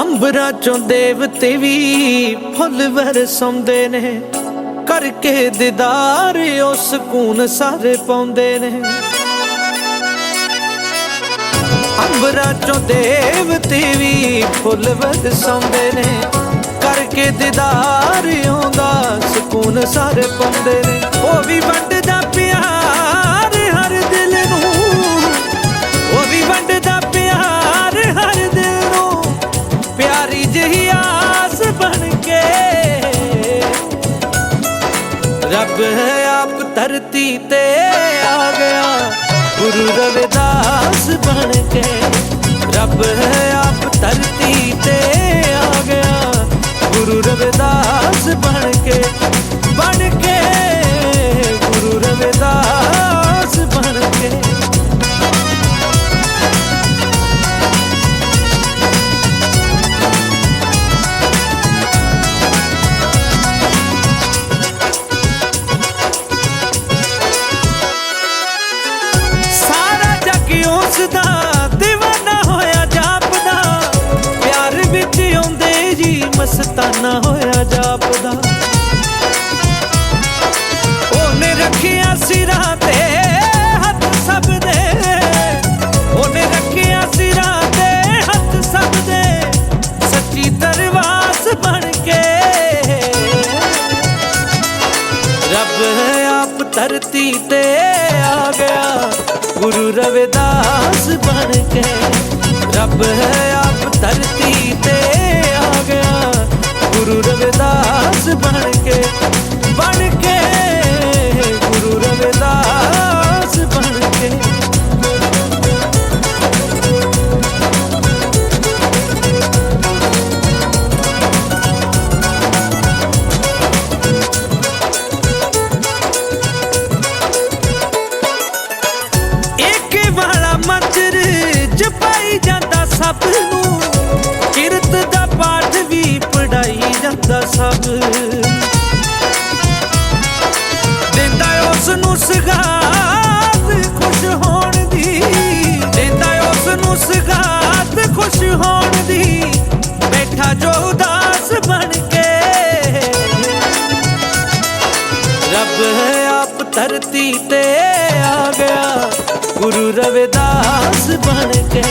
ਅੰਬਰਾਂ ਚੋਂ ਦੇਵਤੇ ਵੀ ਫੁੱਲ ਵਰਸਉਂਦੇ ਨੇ। ਕਰਕੇ ਦੀਦਾਰ ਉਹ ਸਕੂਨ ਸਾਰੇ ਪਾਉਂਦੇ ਨੇ। ਅੰਬਰਾਂ ਚੋਂ ਦੇਵਤੇ ਵੀ ਫੁੱਲ ਵਰਸਉਂਦੇ ਨੇ। ਕਰਕੇ ਦੀਦਾਰ ਆਉਂਦਾ ਸਕੂਨ ਸਾਰੇ ਪਾਉਂਦੇ ਨੇ। ਉਹ ਵੀ ਰੱਬ ਆਪ ਧਰਤੀ ਤੇ ਆ ਗਿਆ। ਗੁਰੂ ਰਵਿਦਾਸ ਬਣ ਕੇ ਰੱਬ ਹੈ ਆਪ ਧਰਤੀ ਤੇ ਆ ਗਿਆ। ਗੁਰੂ ਰਵਿਦਾਸ ਬਣ ਕੇ ਬਣ ਕੇ ਗੁਰੂ ਰਵਿਦਾਸ ਦਾ دیਵਾਨਾ ਹੋਇਆ ਜਾਪਦਾ ਪਿਆਰ ਵਿੱਚ ਆਉਂਦੇ ਜੀ ਮਸਤਾਨਾ ਹੋਇਆ ਜਾਪਦਾ ਉਹਨੇ ਰੱਖਿਆ ਸਿਰਾਂ ਤੇ ਹੱਥ ਸਭ ਦੇ ਉਹਨੇ ਰੱਖਿਆ ਸਿਰਾਂ ਤੇ ਹੱਥ ਸਭ ਦੇ ਸੱਚੀ ਦਰਵਾਸ ਬਣ ਕੇ ਰੱਬ ਧਰਤੀ ਤੇ ਆ ਗਿਆ। ਗੁਰੂ ਰਵਿਦਾਸ ਬਣ ਕੇ ਰੱਬ ਹੈ ਆਪ ਧਰਤੀ ਤੇ ਆ ਗਿਆ। ਗੁਰੂ ਰਵਿਦਾਸ ਬਣ ਕੇ ਬਣ ਕੇ ਸਭ ਦਿੰਦਾ ਉਸ ਨੂੰ ਸਗਾਤ ਖੁਸ਼ ਹੋਣ ਦੀ। ਦਿੰਦਾ ਉਸ ਨੂੰ ਸਗਾਤ ਖੁਸ਼ ਹੋਣ ਦੀ। ਬੈਠਾ ਜੋ ਉਦਾਸ ਬਣ ਕੇ। ਰੱਬ ਹੈ ਆਪ ਧਰਤੀ ਤੇ ਆ ਗਿਆ। ਗੁਰੂ ਰਵਿਦਾਸ ਬਣ ਕੇ।